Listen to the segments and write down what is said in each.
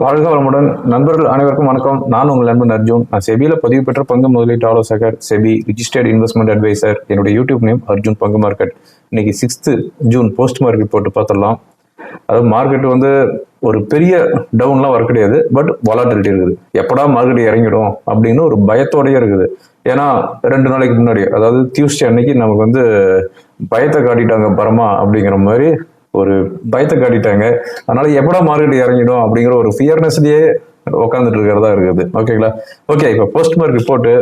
வாழ்க வளமுடன். நண்பர்கள் அனைவருக்கும் வணக்கம். நான் உங்கள் நண்பன் அர்ஜுன். நான் செபியில் பதிவு பெற்ற பங்கு முதலீட்டு ஆலோசகர் செபி ரிஜிஸ்டர்ட் இன்வெஸ்ட்மெண்ட் அட்வைசர் என்னுடைய யூடியூப் நேம் அர்ஜுன் பங்கு மார்க்கெட் இன்னைக்கு சிக்ஸ்த்து ஜூன் போஸ்ட் மார்க்கெட் போட்டு பார்த்துடலாம். அதாவது மார்க்கெட் வந்து ஒரு பெரிய டவுன்லாம் வர கிடையாது பட் வாலாட்டிலிட்டி இருக்குது. எப்படா மார்க்கெட் இறங்கிடும் அப்படின்னு ஒரு பயத்தோடயே இருக்குது. ஏன்னா ரெண்டு நாளைக்கு முன்னாடி அதாவது டியூஸ்டே அன்னைக்கு நமக்கு வந்து பயத்தை காட்டிட்டாங்க பரமா அப்படிங்கிற மாதிரி ஒரு பயத்தை காட்டிட்டாங்க. அதனால எப்படா மார்க்கெட் இறங்கிடும் அப்படிங்கிற ஒரு ஃபியர்னஸ்லயே உட்காந்துட்டு இருக்கிறதா இருக்குது. ஓகேங்களா ஓகே இப்போ post mark report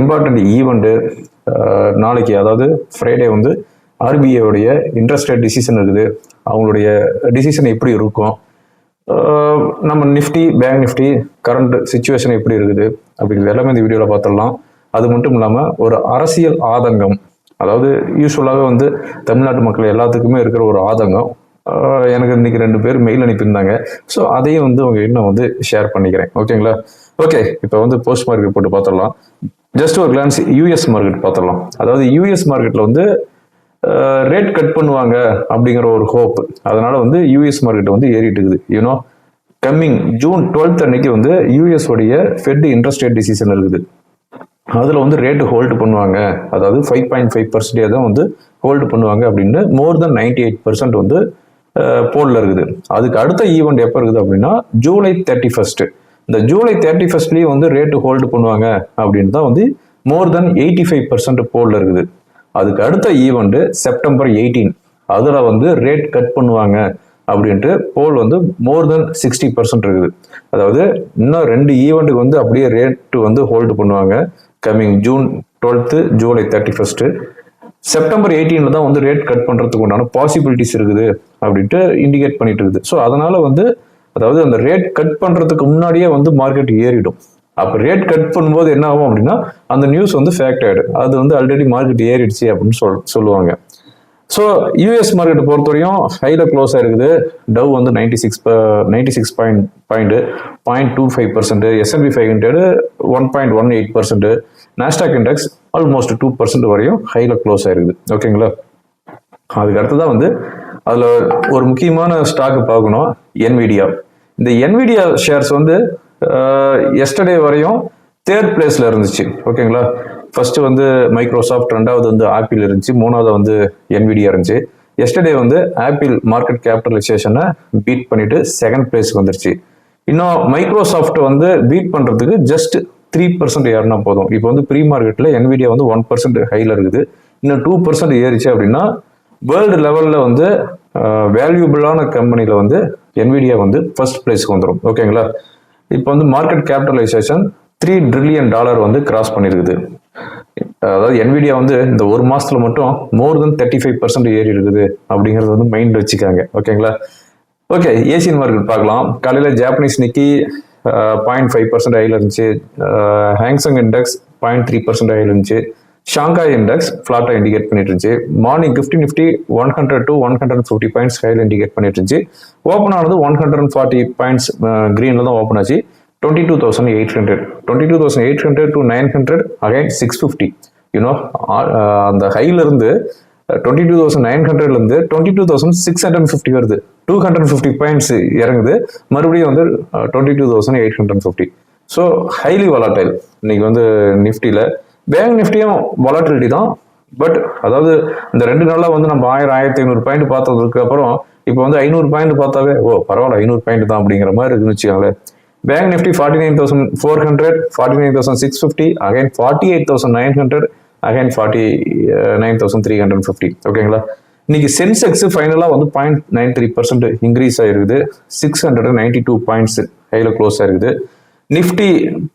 important event நாளைக்கு அதாவது ஃப்ரைடே வந்து ஆர்பிஐடைய இன்ட்ரெஸ்ட் ரேட் டிசிஷன் இருக்குது. அவங்களுடைய டிசிஷன் எப்படி இருக்கும்? நம்ம Nifty bank Nifty current situation எப்படி இருக்குது? அப்படிங்கிறது எல்லாமே இந்த வீடியோவில் பார்த்துடலாம். அது மட்டும் இல்லாமல் ஒரு அரசியல் ஆதங்கம் அதாவது யூஸ்வலாக வந்து தமிழ்நாட்டு மக்கள் எல்லாத்துக்குமே இருக்கிற ஒரு ஆதங்கம். எனக்கு இன்னைக்கு ரெண்டு பேர் மெயில் அனுப்பியிருந்தாங்க. ஸோ அதையும் வந்து உங்ககிட்ட நான் வந்து ஷேர் பண்ணிக்கிறேன். ஓகேங்களா ஓகே இப்போ வந்து போஸ்ட் மார்க்கெட் போட்டு பார்த்துடலாம் ஜஸ்ட் ஒரு கிளான்ஸ் யூஎஸ் மார்க்கெட் பார்த்துடலாம் அதாவது யூஎஸ் மார்க்கெட்டில் வந்து ரேட் கட் பண்ணுவாங்க அப்படிங்கிற ஒரு ஹோப் அதனால வந்து யூஎஸ் மார்க்கெட் வந்து ஏறிட்டு இருக்குது. யூனோ கம்மிங் ஜூன் டுவெல்த் அன்னைக்கு வந்து யூஎஸ் உடைய ஃபெட் இன்ட்ரெஸ்ட் ரேட் டிசிஷன் இருக்குது. அதில் வந்து ரேட்டு ஹோல்டு பண்ணுவாங்க. அதாவது ஃபைவ் பாயிண்ட் ஃபைவ் பர்சன்டேஜ் தான் வந்து ஹோல்டு பண்ணுவாங்க அப்படின்னு more than ninety eight percent வந்து போலில் இருக்குது. அதுக்கு அடுத்த ஈவெண்ட் எப்போ இருக்குது அப்படின்னா ஜூலை தேர்ட்டி ஃபர்ஸ்ட்டு இந்த ஜூலை தேர்ட்டி ஃபர்ஸ்ட்லேயே வந்து ரேட்டு ஹோல்டு பண்ணுவாங்க அப்படின்னு தான் வந்து more than eighty five percent போலில் இருக்குது. அதுக்கு அடுத்த ஈவெண்ட்டு செப்டம்பர் எயிட்டீன் அதில் வந்து ரேட் கட் பண்ணுவாங்க அப்படின்ட்டு போல் வந்து மோர் தென் சிக்ஸ்டி பர்சன்ட் இருக்குது. அதாவது இன்னும் ரெண்டு ஈவெண்ட்டுக்கு வந்து அப்படியே ரேட்டு வந்து ஹோல்டு பண்ணுவாங்க. Coming June twelfth July thirty first September எயிட்டீனில் தான் வந்து ரேட் கட் பண்ணுறதுக்கு உண்டான பாசிபிலிட்டிஸ் இருக்குது அப்படின்ட்டு இண்டிகேட் பண்ணிட்டு இருக்குது. ஸோ அதனால் வந்து அதாவது அந்த ரேட் கட் பண்ணுறதுக்கு முன்னாடியே வந்து மார்க்கெட் ஏறிடும். அப்போ ரேட் கட் பண்ணும்போது என்ன ஆகும் அப்படின்னா அந்த நியூஸ் வந்து ஃபேக்ட் ஆகிடும் அது வந்து ஆல்ரெடி மார்க்கெட் ஏறிடுச்சு அப்படின்னு சொல் சொல்லுவாங்க. ஸோ யூஎஸ் மார்க்கெட் பொறுத்தவரையும் ஹையில் க்ளோஸ் ஆயிருக்குது. டவ் வந்து ninety six ninety six point point point two five percent S and P five hundred one point one eight percent Nasdaq index almost two percent வரையும் ஹையில் க்ளோஸ் ஆயிருக்குது. ஓகேங்களா அதுக்கு அடுத்ததான் வந்து அதில் ஒரு முக்கியமான ஸ்டாக் பார்க்கணும் என்விடியா இந்த என்விடியா ஷேர்ஸ் வந்து எஸ்டர்டே வரையும் தேர்ட் பிளேஸில் இருந்துச்சு. ஓகேங்களா ஃபர்ஸ்ட் வந்து மைக்ரோசாஃப்ட் ரெண்டாவது வந்து ஆப்பிள் இருந்துச்சு மூணாவது வந்து என்விடியா இருந்துச்சு. எஸ்டர்டே வந்து ஆப்பிள் மார்க்கெட் கேபிட்டலைசேஷனை பீட் பண்ணிட்டு செகண்ட் பிளேஸ்க்கு வந்துருச்சு. இன்னும் மைக்ரோசாஃப்ட் வந்து பீட் பண்ணுறதுக்கு ஜஸ்ட் த்ரீ பர்சன்ட் ஏறினா போதும். இப்போ வந்து ப்ரீ மார்க்கெட்டில் என்விடியா வந்து ஒன் பர்சன்ட் ஹையில் இருக்குது. இன்னும் டூ பர்சன்ட் ஏறிச்சு அப்படின்னா வேர்ல்டு லெவலில் வந்து வேல்யூபிளான கம்பெனியில் வந்து என்விடியா வந்து ஃபர்ஸ்ட் பிளேஸ்க்கு வந்துடும் ஓகேங்களா இப்போ வந்து market capitalisation three trillion dollar வந்து கிராஸ் பண்ணியிருக்குது அதாவது என்விடியா வந்து இந்த ஒரு மாசத்துல மட்டும் more than thirty five percent ஏறி இருக்குது அப்படிங்கிறது வந்து மைண்ட் வச்சுக்காங்க ஓகேங்களா ஓகே ஏசியன் மார்க்கெட் பார்க்கலாம். காலையில் Japanese Nikkei point five percent oil இருந்துச்சு. Hang Seng index point three percent oil இருந்துச்சு. ஷாங்காய் இண்டெக்ஸ் ஃப்ளாட்டாக இண்டிகேட் பண்ணிட்டு இருந்துச்சு. Morning fifty Nifty one hundred to one hundred fifty points ஹையில் இண்டிகேட் பண்ணிட்டு இருந்துச்சு. ஓப்பன் ஆனது one hundred and forty points க்ரீனில் தான் ஓப்பன் ஆச்சு. Twenty two thousand eight hundred twenty two thousand eight hundred to nine hundred again six fifty you know அந்த ஹைல இருந்து டுவெண்ட்டி டூ தௌசண்ட் நைன் ஹண்ட்ரட்லேருந்து twenty two thousand six hundred fifty வருது. Two hundred fifty points இறங்குது. மறுபடியும் வந்து twenty two thousand eight hundred fifty so highly volatile இன்னைக்கு வந்து நிஃப்டியில் பேங்க் நிஃப்டியும் வலாட்டிலிட்டி தான். பட் அதாவது இந்த ரெண்டு நாளாக வந்து நம்ம ஆயிரம் ஆயிரத்தி ஐநூறு பாயிண்ட் பார்த்ததுக்கு அப்புறம் இப்போ வந்து ஐநூறு பாயிண்ட் பார்த்தாவே ஓ பரவாயில்ல ஐநூறு பாயிண்ட் தான் அப்படிங்கிற மாதிரி இருக்குன்னு bank Nifty forty nine thousand four hundred forty nine thousand six fifty again forty eight thousand nine hundred again forty nine thousand three hundred fifty ஓகேங்களா இன்னைக்கு சென்செக்ஸ் ஃபைனலாக வந்து point nine three percent increase ஆயிருக்குது. Six hundred ninety two points ஹையில் close ஆயிருக்குது. Nifty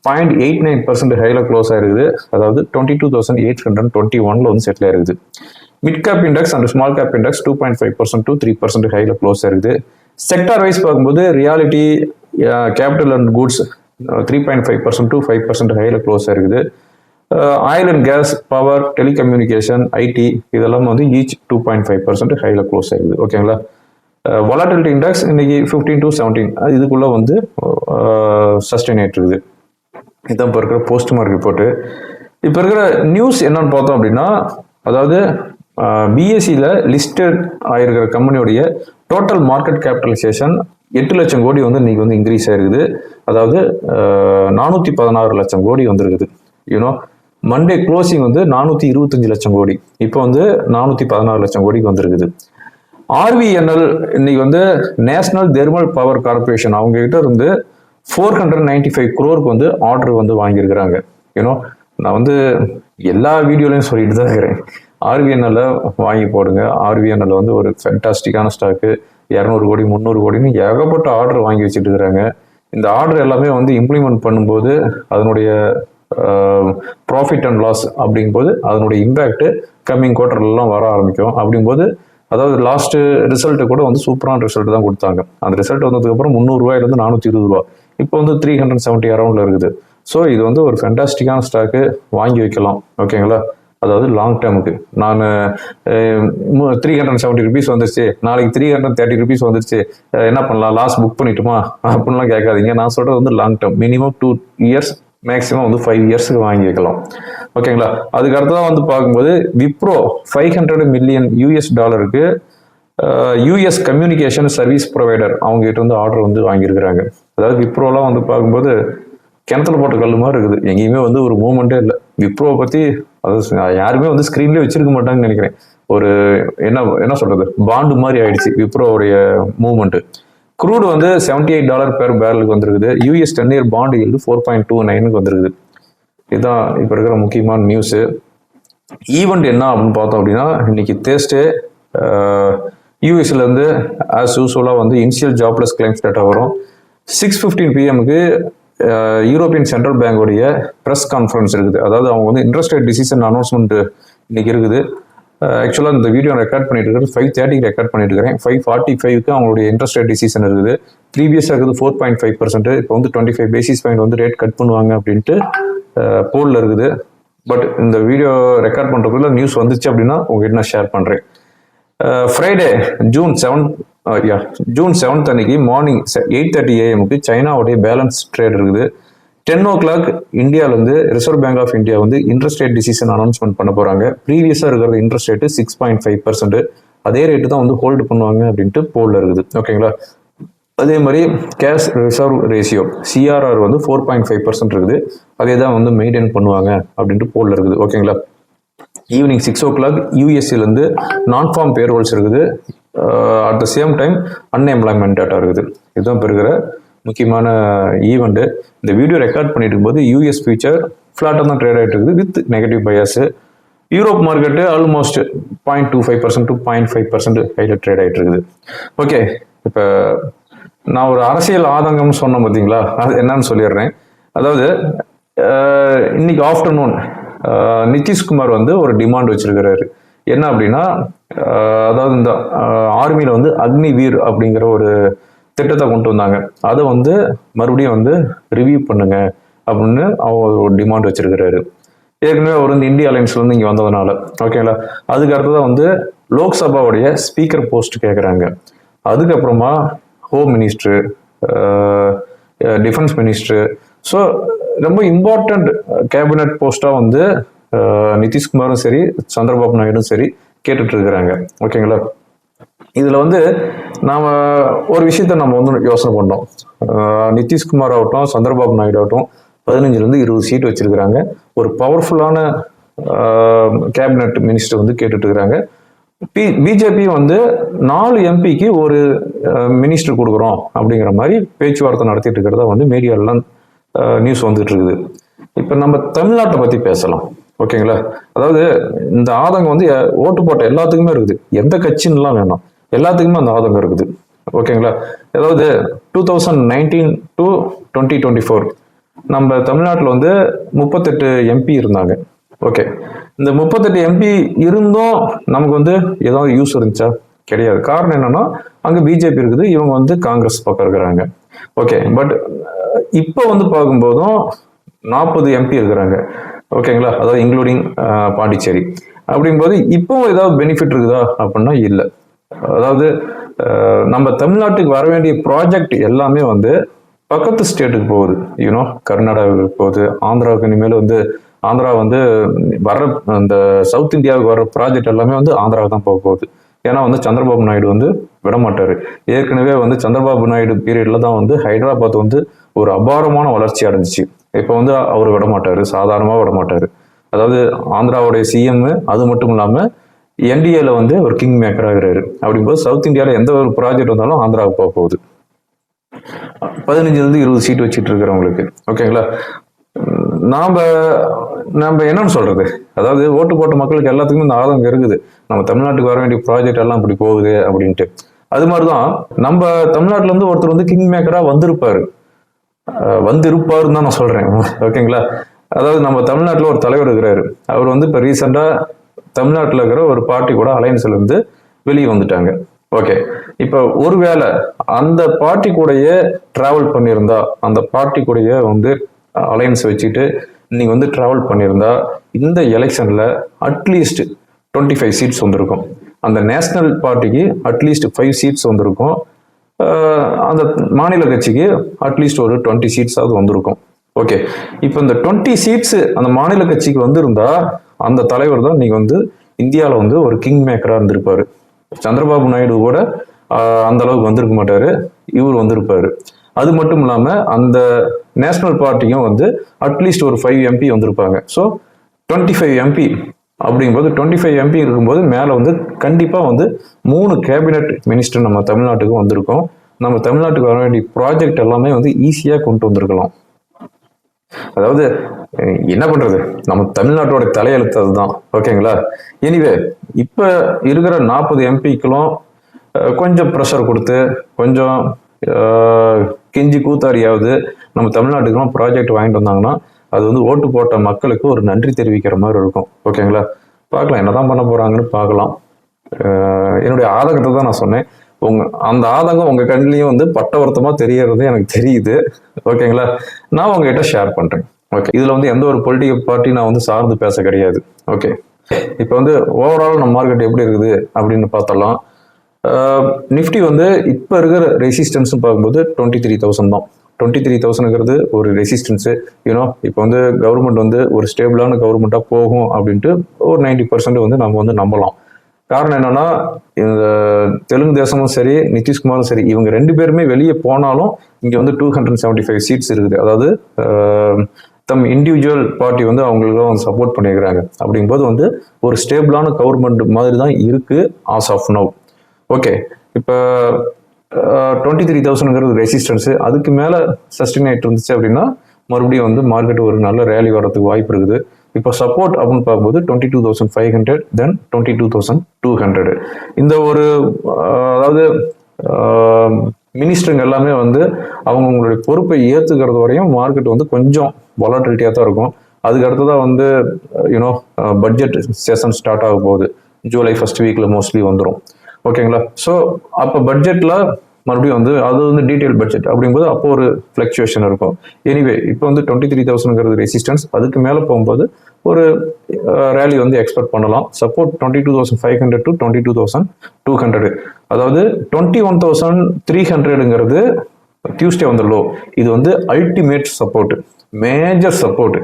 point eight nine percent ஹையில் close ஆயிருக்குது. அதாவது twenty two thousand eight hundred twenty ஒன்ல வந்து செட்டில் ஆயிருக்குது. Mid cap index and small cap index two point five percent two three percent ஹையில் close ஆயிருக்குது. செக்டார் வைஸ் பார்க்கும்போது reality capital and goods three point five percent two five percent ஹையில் close ஆயிருக்குது. Oil and gas power telecommunication IT இதெல்லாம் வந்து each two point five percent ஹையில் close ஆயிருக்குது. ஓகேங்களா வொலாட்டிலிட்டி இண்டெக்ஸ் இன்னைக்கு ஃபிஃப்டீன் டு செவன்டீன் இதுக்குள்ளே வந்து uh, சஸ்டெயின் ஆகிட்டு இருக்குது இதான் இப்போ இருக்கிற போஸ்ட் மார்க் ரிப்போர்ட்டு இப்போ இருக்கிற நியூஸ் என்னன்னு பார்த்தோம் அப்படின்னா அதாவது பிஎஸ்சியில் லிஸ்டட் ஆகிருக்கிற கம்பெனியோடைய டோட்டல் மார்க்கெட் கேபிட்டலைசேஷன் எட்டு லட்சம் கோடி வந்து இன்னைக்கு வந்து இன்க்ரீஸ் ஆயிருக்குது. அதாவது நானூற்றி பதினாறு லட்சம் கோடி வந்திருக்குது. யூனோ மண்டே க்ளோசிங் வந்து நானூற்றி இருபத்தஞ்சு லட்சம் கோடி. இப்போ வந்து நானூற்றி பதினாறு லட்சம் கோடிக்கு வந்திருக்குது. ஆர்விஎன்எல் இன்னைக்கு வந்து நேஷனல் தெர்மல் பவர் கார்பரேஷன் அவங்க கிட்ட இருந்து ஃபோர் ஹண்ட்ரட் நைன்டி ஃபைவ் குரோருக்கு வந்து ஆர்டர் வந்து வாங்கியிருக்கிறாங்க. யூனோ நான் வந்து எல்லா வீடியோலையும் சொல்லிட்டு தான் இருக்கிறேன். ஆர்விஎன்எல்ல வாங்கி போடுங்க. ஆர்விஎன்எல் வந்து ஒரு ஃபென்டாஸ்டிக்கான ஸ்டாக்கு இரநூறு கோடி முந்நூறு கோடின்னு ஏகப்பட்ட ஆர்டர் வாங்கி வச்சுட்டு இருக்கிறாங்க இந்த ஆர்டர் எல்லாமே வந்து இம்ப்ளிமெண்ட் பண்ணும்போது அதனுடைய ப்ராஃபிட் அண்ட் லாஸ் அப்படிங்கும்போது அதனுடைய இம்பேக்ட் கம்மிங் குவார்டர்லாம் வர ஆரம்பிக்கும். அப்படிங்கும்போது அதாவது லாஸ்ட் ரிசல்ட்டு கூட வந்து சூப்பரான ரிசல்ட் தான் கொடுத்தாங்க. அந்த ரிசல்ட் வந்ததுக்கப்புறம் முந்நூறுரூவாயிலேருந்து நானூற்றி இருபது ரூபா. இப்போ வந்து த்ரீ ஹண்ட்ரட் செவன்ட்டி அரௌண்டில் இருக்குது. ஸோ இது வந்து ஒரு ஃபென்டாஸ்டிக்கான ஸ்டாக்கு வாங்கி வைக்கலாம். ஓகேங்களா அதாவது லாங் டேர்முக்கு நான் த்ரீ ஹண்ட்ரட் செவன்ட்டி ருபீஸ் வந்துருச்சு. நாளைக்கு த்ரீ ஹண்ட்ரட் தேர்ட்டி ருபீஸ் வந்துருச்சு. என்ன பண்ணலாம்? லாஸ்ட் புக் பண்ணிட்டுமா? அப்படின்லாம் கேட்காதீங்க. நான் சொல்கிறது வந்து long term minimum two years maximum வந்து ஃபைவ் இயர்ஸ்க்கு வாங்கி வைக்கலாம். ஓகேங்களா அதுக்கு அடுத்ததான் வந்து பார்க்கும்போது Wipro five hundred million US டாலருக்கு யூஎஸ் கம்யூனிகேஷன் சர்வீஸ் ப்ரொவைடர் அவங்ககிட்ட வந்து ஆர்டர் வந்து வாங்கியிருக்கிறாங்க. அதாவது விப்ரோலாம் வந்து பார்க்கும்போது கிணத்துல போட்ட கல் மாதிரி இருக்குது. எங்கேயுமே வந்து ஒரு மூமெண்ட்டே இல்லை. விப்ரோவை பற்றி அது யாருமே வந்து ஸ்க்ரீன்லேயே வச்சிருக்க மாட்டாங்கன்னு நினைக்கிறேன். ஒரு என்ன என்ன சொல்றது? பாண்டு மாதிரி ஆயிடுச்சு விப்ரோவுடைய மூவ்மெண்ட் க்ரூடு வந்து செவன்டி எயிட் டாலர் பேர் பேரலுக்கு வந்திருக்குது. யூஎஸ் டென் இயர் பாண்டு வந்து ஃபோர் பாயிண்ட் டூ நைனுக்கு வந்திருக்குது. இதுதான் இப்போ இருக்கிற முக்கியமான நியூஸு ஈவெண்ட் என்ன அப்படின்னு பார்த்தோம் அப்படின்னா இன்னைக்கு தேர்ஸ்டே யூஎஸ்லேருந்து ஆஸ் யூஸ்வலாக வந்து இனிஷியல் ஜாப்லெஸ் கிளைம்ஸ் டேட்டா வரும். சிக்ஸ் ஃபிஃப்டீன் பிஎம்க்கு யூரோப்பியன் சென்ட்ரல் பேங்கோடைய ப்ரெஸ் கான்ஃபரன்ஸ் இருக்குது. அதாவது அவங்க வந்து இன்ட்ரெஸ்ட் ரேட் டிசிஷன் அனௌன்ஸ்மெண்ட் இன்னைக்கு இருக்குது. ஆக்சுவலாக இந்த வீடியோ ரெக்கார்ட் பண்ணிட்டு இருக்கிறது ஃபைவ் தேர்ட்டிக்கு ரெக்கார்ட் பண்ணிட்டு இருக்கிறேன். ஃபைவ் ஃபார்ட்டி ஃபைவ்க்கு அவங்களுடைய இன்ட்ரெஸ்ட் ரேட் டிசிஷன் இருக்குது. ப்ரீவியஸாக இருக்குது ஃபோர் பாயிண்ட் ஃபைவ் பர்சன்ட் இப்போ வந்து டுவெண்ட்டி ஃபைவ் பேசிஸ் பாயிண்ட் வந்து ரேட் கட் பண்ணுவாங்க அப்படின்ட்டு போலில் இருக்குது. பட் இந்த வீடியோ ரெக்கார்ட் பண்ணுறதுக்குள்ள நியூஸ் வந்துச்சு அப்படின்னா உங்ககிட்ட நான் ஷேர் பண்ணுறேன் Friday June seven yeah June seventh அன்னைக்கு மார்னிங் எயிட் தேர்ட்டி ஏஎம்க்கு சைனாவுடைய பேலன்ஸ் ட்ரேட் இருக்குது. டென் ஓ கிளாக் இந்தியாவிலேருந்து ரிசர்வ் பேங்க் ஆஃப் இந்தியா வந்து இன்ட்ரெஸ்ட் ரேட் டிசிஷன் அனௌன்ஸ்மெண்ட் பண்ண போகிறாங்க ப்ரீவியஸாக இருக்கிற interest rate six point five percent அதே ரேட்டு தான் வந்து ஹோல்டு பண்ணுவாங்க அப்படின்ட்டு போலில் இருக்குது. ஓகேங்களா அதே மாதிரி கேஷ் ரிசர்வ் ரேஷியோ சிஆர்ஆர் வந்து ஃபோர் பாயிண்ட் ஃபைவ் பர்சன்ட் இருக்குது. அதே தான் வந்து மெயின்டைன் பண்ணுவாங்க அப்படின்ட்டு போலில் இருக்குது. ஓகேங்களா ஈவினிங் சிக்ஸ் ஓ கிளாக் யூஎஸ்சிலேருந்து நான் ஃபார்ம் பேரோல்ஸ் இருக்குது. At the same time unemployment data இருக்குது. இதுதான் இப்போ இருக்கிற முக்கியமான ஈவெண்ட்டு இந்த வீடியோ ரெக்கார்ட் பண்ணிட்டு இருக்கும்போது யூஎஸ் ஃபியூச்சர் ஃப்ளாட்டாக தான் ட்ரேட் ஆகிட்டு இருக்குது with negative bias Europe market almost point two five percent to point five percent ஹைட்டில் ட்ரேட் ஆகிட்டு இருக்குது. ஓகே இப்போ நான் ஒரு அரசியல் ஆதங்கம்னு சொன்னேன் பார்த்தீங்களா அது என்னன்னு சொல்லிடுறேன். அதாவது இன்னைக்கு ஆஃப்டர்நூன் நிதிஷ்குமார் வந்து ஒரு டிமாண்ட் வச்சிருக்கிறாரு. என்ன அப்படின்னா அதாவது இந்த ஆர்மியில் வந்து அக்னி வீர் அப்படிங்கிற ஒரு திட்டத்தை கொண்டு வந்தாங்க. அதை வந்து மறுபடியும் வந்து ரிவ்யூ பண்ணுங்க அப்படின்னு அவர் ஒரு டிமாண்ட் வச்சிருக்கிறாரு. ஏற்கனவே அவர் வந்து இந்தியா அலைன்ஸ்ல இருந்து இங்கே வந்ததுனால. ஓகேங்களா அதுக்கு அடுத்ததான் வந்து லோக்சபாவுடைய ஸ்பீக்கர் போஸ்ட் கேட்குறாங்க அதுக்கப்புறமா home minister defence minister so ரொம்ப இம்பார்ட்டண்ட் கேபினட் போஸ்ட்டாக வந்து நிதிஷ்குமாரும் சரி சந்திரபாபு நாயுடும் சரி கேட்டுட்டு இருக்கிறாங்க ஓகேங்களா? இதுல வந்து நாம ஒரு விஷயத்த நம்ம வந்து யோசனை பண்ணோம். நிதிஷ்குமார் ஆகட்டும் சந்திரபாபு நாயுடு ஆகட்டும் பதினஞ்சுல இருந்து இருபது சீட் வச்சிருக்கிறாங்க. ஒரு பவர்ஃபுல்லான கேபினட் மினிஸ்டர் வந்து கேட்டுட்டு இருக்கிறாங்க பி பிஜேபி வந்து நாலு எம்பிக்கு ஒரு மினிஸ்டர் கொடுக்குறோம் அப்படிங்கிற மாதிரி பேச்சுவார்த்தை நடத்திட்டு இருக்கிறதா வந்து மீடியாலாம் நியூஸ் வந்துட்டு இருக்குது இப்போ நம்ம தமிழ்நாட்டை பத்தி பேசலாம். ஓகேங்களா? அதாவது இந்த ஆதங்கம் வந்து ஓட்டு போட்ட எல்லாத்துக்குமே இருக்குது. எந்த கட்சின்னுலாம் வேணாம். எல்லாத்துக்குமே அந்த ஆதங்கம் இருக்குது. ஓகேங்களா? அதாவது two thousand nineteen to twenty twenty four நம்ம தமிழ்நாட்டில் வந்து முப்பத்தெட்டு எம்பி இருந்தாங்க. ஓகே. இந்த முப்பத்தெட்டு எம்பி இருந்தும் நமக்கு வந்து ஏதாவது யூஸ் இருந்துச்சா? கிடையாது. காரணம் என்னன்னா அங்கே பிஜேபி இருக்குது. இவங்க வந்து காங்கிரஸ் பக்கம் இருக்கிறாங்க. ஓகே. பட் இப்போ வந்து பார்க்கும்போதும் நாற்பது எம்பி இருக்கிறாங்க. ஓகேங்களா? அதாவது இன்க்ளூடிங் பாண்டிச்சேரி. அப்படிங்கும்போது இப்போ ஏதாவது பெனிஃபிட் இருக்குதா? அப்படின்னா இல்லை. அதாவது நம்ம தமிழ்நாட்டுக்கு வர வேண்டிய ப்ராஜெக்ட் எல்லாமே வந்து பக்கத்து ஸ்டேட்டுக்கு போகுது. யூனோ கர்நாடகாவுக்கு போகுது. ஆந்திராவுக்கு இனிமேல் வந்து ஆந்திரா வந்து வர்ற அந்த சவுத் இந்தியாவுக்கு வர்ற ப்ராஜெக்ட் எல்லாமே வந்து ஆந்திராவுக்கு தான் போக போகுது. ஏன்னா வந்து சந்திரபாபு நாயுடு வந்து விடமாட்டார். ஏற்கனவே வந்து சந்திரபாபு நாயுடு பீரியடில் தான் வந்து ஹைதராபாத் வந்து ஒரு அபாரமான வளர்ச்சி அடைஞ்சிச்சு. இப்போ வந்து அவர் விடமாட்டார் சாதாரணமாக விடமாட்டார். அதாவது ஆந்திராவுடைய சிஎம் அது மட்டும் இல்லாமல் என்டிஏல வந்து ஒரு கிங் மேக்கர் ஆகிறாரு. அப்படிங்கும்போது சவுத் இந்தியாவில் எந்த ஒரு ப்ராஜெக்ட் வந்தாலும் ஆந்திராவுக்கு போக போகுது. பதினஞ்சுலேருந்து இருபது சீட் வச்சுட்டு இருக்கிறவங்களுக்கு. ஓகேங்களா நாம் நம்ம என்னன்னு சொல்றது? அதாவது ஓட்டு போட்ட மக்களுக்கு எல்லாத்துக்குமே இந்த ஆதங்கம் இருக்குது. நம்ம தமிழ்நாட்டுக்கு வர வேண்டிய ப்ராஜெக்ட் எல்லாம் இப்படி போகுது அப்படின்ட்டு. அது மாதிரி தான் நம்ம தமிழ்நாட்டிலேருந்து ஒருத்தர் வந்து கிங் மேக்கராக வந்திருப்பாரு. வந்திருப்பாருன்னு தான் நான் சொல்றேன். ஓகேங்களா? அதாவது நம்ம தமிழ்நாட்டில் ஒரு தலைவர் இருக்கிறாரு. அவர் வந்து இப்போ ரீசெண்டாக தமிழ்நாட்டில் இருக்கிற ஒரு பார்ட்டி கூட அலையன்ஸ்ல இருந்து வெளியே வந்துட்டாங்க. ஓகே. இப்போ ஒருவேளை அந்த பார்ட்டி கூடயே டிராவல் பண்ணியிருந்தா அந்த பார்ட்டி கூடயே வந்து அலையன்ஸ் வச்சுட்டு நீங்கள் வந்து ட்ராவல் பண்ணியிருந்தா இந்த எலெக்ஷனில் அட்லீஸ்ட் டுவெண்ட்டி ஃபைவ் சீட்ஸ் வந்திருக்கும். அந்த நேஷ்னல் பார்ட்டிக்கு அட்லீஸ்ட் ஃபைவ் சீட்ஸ் வந்திருக்கும். அந்த மாநில கட்சிக்கு அட்லீஸ்ட் ஒரு டுவெண்ட்டி சீட்ஸாவது வந்திருக்கும். ஓகே இப்போ இந்த டுவெண்ட்டி சீட்ஸ் அந்த மாநில கட்சிக்கு வந்திருந்தா அந்த தலைவர் தான் நீங்க வந்து இந்தியாவில் வந்து ஒரு கிங் மேக்கராக இருந்திருப்பாரு. சந்திரபாபு நாயுடு கூட அந்த அளவுக்கு வந்திருக்க மாட்டாரு. இவர் வந்திருப்பாரு. அது மட்டும் இல்லாமல் அந்த நேஷனல் பார்ட்டியும் வந்து அட்லீஸ்ட் ஒரு ஃபைவ் எம்பி வந்திருப்பாங்க. ஸோ டுவெண்ட்டி ஃபைவ் எம்பி அப்படிங்கும்போது டுவெண்ட்டி ஃபைவ் எம்பி இருக்கும்போது மேலே வந்து கண்டிப்பாக வந்து மூணு கேபினெட் மினிஸ்டர் நம்ம தமிழ்நாட்டுக்கு வந்திருக்கோம். நம்ம தமிழ்நாட்டுக்கு வர வேண்டிய ப்ராஜெக்ட் எல்லாமே வந்து ஈஸியாக கொண்டு வந்திருக்கலாம். அதாவது என்ன பண்ணுறது நம்ம தமிழ்நாட்டோட தலையெழுத்து அதுதான். ஓகேங்களா? எனிவே இப்போ இருக்கிற நாற்பது எம்பிக்களும் கொஞ்சம் ப்ரெஷர் கொடுத்து கொஞ்சம் கெஞ்சி கூத்தாடியாவது நம்ம தமிழ்நாட்டுக்கெல்லாம் ப்ராஜெக்ட் வாங்கிட்டு வந்தாங்கன்னா அது வந்து ஓட்டு போட்ட மக்களுக்கு ஒரு நன்றி தெரிவிக்கிற மாதிரி இருக்கும். ஓகேங்களா? பார்க்கலாம். என்னதான் பண்ண போறாங்கன்னு பார்க்கலாம். என்னுடைய ஆதங்கத்தை தான் நான் சொன்னேன். உங்க அந்த ஆதங்கம் உங்க கண்ணிலையும் வந்து பட்டவர்த்தமா தெரியறது எனக்கு தெரியுது. ஓகேங்களா? நான் உங்ககிட்ட ஷேர் பண்றேன். ஓகே. இதுல வந்து எந்த ஒரு பொலிட்டிக்கல் பார்ட்டி நான் வந்து சார்ந்து பேச கிடையாது. ஓகே. இப்போ வந்து ஓவரால் நம்ம மார்க்கெட் எப்படி இருக்குது அப்படின்னு பார்த்தலாம் நிஃப்டி வந்து இப்போ இருக்கிற ரெசிஸ்டன்ஸ் பார்க்கும்போது டுவெண்ட்டி த்ரீ தௌசண்ட் தான். டுவெண்ட்டி த்ரீ தௌசண்ட்ங்கிறது ஒரு ரெசிஸ்டன்ஸு யூனோ இப்போ வந்து கவர்மெண்ட் வந்து ஒரு ஸ்டேபிளான கவர்மெண்ட்டாக போகும் அப்படின்ட்டு ஒரு நைன்டி பர்சன்ட் வந்து நம்ம வந்து நம்பலாம். காரணம் என்னன்னா இந்த தெலுங்கு தேசமும் சரி நிதிஷ்குமாரும் சரி இவங்க ரெண்டு பேருமே வெளியே போனாலும் இங்கே வந்து two hundred seventy five seats இருக்குது. அதாவது தம் இண்டிவிஜுவல் பார்ட்டி வந்து அவங்களுக்கு வந்து சப்போர்ட் பண்ணியிருக்கிறாங்க. அப்படிங்கும்போது வந்து ஒரு ஸ்டேபிளான கவர்மெண்ட் மாதிரி தான் இருக்குது ஆஸ் ஆஃப் நவ் ஓகே இப்போ டுவெண்ட்டி த்ரீ தௌசண்ட்ங்கிறது ரெசிஸ்டன்ஸு அதுக்கு மேலே சஸ்டெயின் ஆகிட்டு இருந்துச்சு அப்படின்னா மறுபடியும் வந்து மார்க்கெட் ஒரு நல்ல ரேலி வரதுக்கு வாய்ப்பு இருக்குது. இப்போ சப்போர்ட் அப்படின்னு பார்க்கும்போது twenty two thousand five hundred then twenty two thousand two hundred இந்த ஒரு அதாவது மினிஸ்டருங்க எல்லாமே வந்து அவங்க உங்களுடைய பொறுப்பை ஏற்றுக்கிறது வரையும் மார்க்கெட் வந்து கொஞ்சம் வொலாட்டிலிட்டியாக தான் இருக்கும். அதுக்கு அடுத்ததாக வந்து யூனோ பட்ஜெட் செஷன் ஸ்டார்ட் ஆக போகுது. ஜூலை ஃபஸ்ட் வீக்கில் மோஸ்ட்லி வந்துடும் ஓகேங்களா? ஸோ அப்போ பட்ஜெட்டில் மறுபடியும் வந்து அது வந்து டீட்டெயில் பட்ஜெட் அப்படிங்கும்போது அப்போ ஒரு ஃப்ளக்சுவேஷன் இருக்கும். எனிவே இப்போ வந்து டுவெண்ட்டி த்ரீ தௌசண்ட்ங்கிறது ரெசிஸ்டன்ஸ் அதுக்கு மேலே போகும்போது ஒரு ரேலி வந்து எக்ஸ்பெக்ட் பண்ணலாம். Support twenty two thousand five hundred to twenty two thousand two hundred அதாவது டுவெண்ட்டி ஒன் தௌசண்ட் த்ரீ ஹண்ட்ரடுங்கிறது டியூஸ்டே வந்து லோ இது வந்து அல்டிமேட் சப்போர்ட் மேஜர் சப்போர்ட்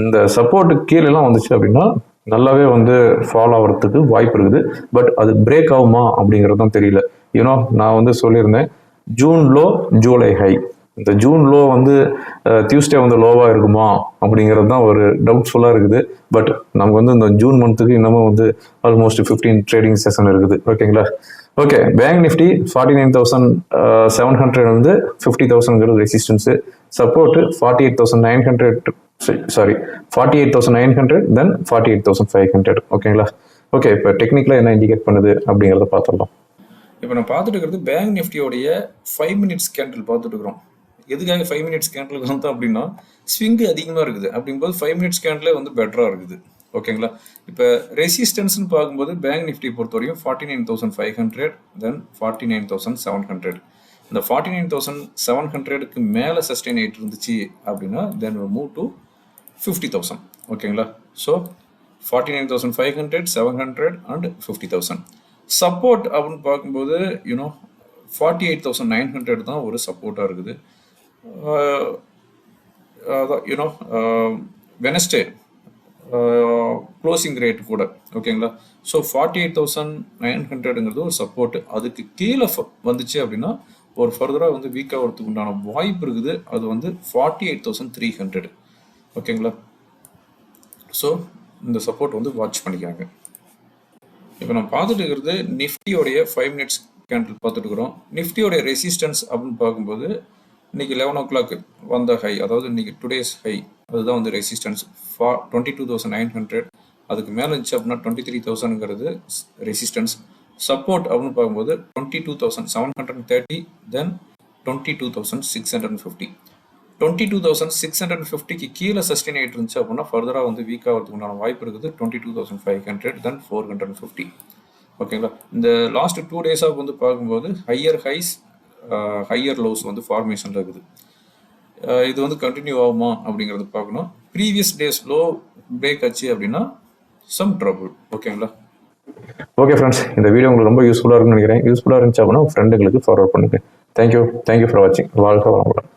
இந்த சப்போர்ட் கீழெல்லாம் வந்துச்சு அப்படின்னா நல்லாவே வந்து ஃபாலோ ஆகிறதுக்கு வாய்ப்பு இருக்குது. பட் அது பிரேக் ஆகுமா அப்படிங்கிறது தான் தெரியல. யூனோ நான் வந்து சொல்லியிருந்தேன் ஜூன் லோ ஜூலை ஹை இந்த ஜூன் லோ வந்து டியூஸ்டே வந்து லோவாக இருக்குமா அப்படிங்கிறது தான் ஒரு டவுட்ஃபுல்லாக இருக்குது. பட் நமக்கு வந்து இந்த ஜூன் மந்த்துக்கு இன்னமும் வந்து ஆல்மோஸ்ட் ஃபிஃப்டீன் ட்ரேடிங் செஷன் இருக்குது. ஓகேங்களா okay bank Nifty forty nine thousand seven hundred வந்து fifty தௌசண்ட்ங்கிறது resistance support forty eight thousand nine hundred sorry forty eight thousand nine hundred then forty eight thousand five hundred ஓகேங்களா okay இப்போ டெக்னிக்கலாக என்ன indicate பண்ணுது அப்படிங்கிறத பார்த்துடலாம். இப்போ நான் பார்த்துட்டு இருக்கிறது பேங்க் நிஃப்டியோடைய ஃபைவ் மினிட்ஸ் கேண்டில் பார்த்துட்டு இருக்கிறோம். எதுக்காக ஃபைவ் மினிட்ஸ் கேண்டிலுக்கு வந்தோம் அப்படின்னா ஸ்விங்கு அதிகமாக இருக்குது. அப்படிங்கும்போது ஃபைவ் மினிட்ஸ் கேண்டிலே வந்து பெட்டராக இருக்குது. ஓகேங்களா இப்போ ரெசிஸ்டன்ஸ்னு பார்க்கும்போது பேங்க் நிஃப்டி பொறுத்தவரையும் forty nine thousand five hundred then forty nine thousand seven hundred இந்த ஃபார்ட்டி நைன் தௌசண்ட் செவன் ஹண்ட்ரடுக்கு மேலே சஸ்டெயின் ஆகிட்டு இருந்துச்சு அப்படின்னா then move to fifty thousand ஓகேங்களா so forty nine thousand five hundred seven hundred and fifty thousand support அப்படின்னு பார்க்கும்போது you know forty eight thousand nine hundred தான் ஒரு சப்போர்ட்டாக இருக்குது. அதான் யூனோ வெனஸ்டே க்ளோசிங் ரேட் கூட. ஓகேங்களா so forty eight thousand eight ஹண்ட்ரடுங்கிறது ஒரு சப்போர்ட் அதுக்கு கீழே ஃப- வந்துச்சு அப்படின்னா ஒரு ஃபர்தராக வந்து வீக் ஆகிறதுக்கு உண்டான வாய்ப்பு இருக்குது. அது வந்து forty eight thousand three hundred ஓகேங்களா? ஸோ இந்த சப்போர்ட் வந்து வாட்ச் பண்ணிக்காங்க இப்போ நம்ம பார்த்துட்டு இருக்கிறது நிஃப்டியோடைய ஃபைவ் மினிட்ஸ் கேண்டில் பார்த்துட்டு இருக்கிறோம். நிஃப்டியோடைய ரெசிஸ்டன்ஸ் அப்படின்னு பார்க்கும்போது இன்னைக்கு லெவன் ஓ கிளாக் வந்த ஹை அதாவது இன்னைக்கு டுடேஸ் ஹை அதுதான் வந்து ரெசிஸ்டன்ஸ் ஃபா twenty two thousand nine hundred அதுக்கு மேலே இருந்துச்சு அப்படின்னா டுவெண்ட்டி த்ரீ தௌசண்ட்ங்கிறது ரெசிஸ்டன்ஸ் சப்போர்ட் அப்படின்னு பார்க்கும்போது twenty two thousand seven hundred thirty then twenty two thousand six hundred fifty twenty two thousand six hundred ஃபிஃப்டிக்கு கீழே சஸ்டெயின் ஆகிட்டு இருந்துச்சு அப்படின்னா ஃபர்தராக வந்து வீக் ஆகிறதுக்கு உண்டான வாய்ப்பு இருக்குது. Twenty two thousand five hundred then four hundred fifty ஓகேங்களா? இந்த லாஸ்ட் டூ டேஸாக வந்து பார்க்கும்போது ஹையர் ஹைஸ் ஹையர் லோஸ் வந்து ஃபார்மேஷனில் இருக்குது. Uh, இது வந்து கண்டினியூ ஆகுமா அப்படிங்கிறத பார்க்கணும். ப்ரீவியஸ் டேஸ் லோ பிரேக் ஆச்சு அப்படின்னா சம் ட்ரபுள் ஓகேங்களா? ஓகே ஃப்ரெண்ட்ஸ் இந்த வீடியோ உங்களுக்கு ரொம்ப யூஸ்ஃபுல்லாக இருக்கும்னு நினைக்கிறேன். யூஸ்ஃபுல்லாக இருந்துச்சு அப்படின்னா உங்கள் ஃப்ரெண்டுங்களுக்கு ஃபார்வர்ட் பண்ணுங்கள் thank you thank you for வாட்சிங் வாழ்க்கை வளமுடன்.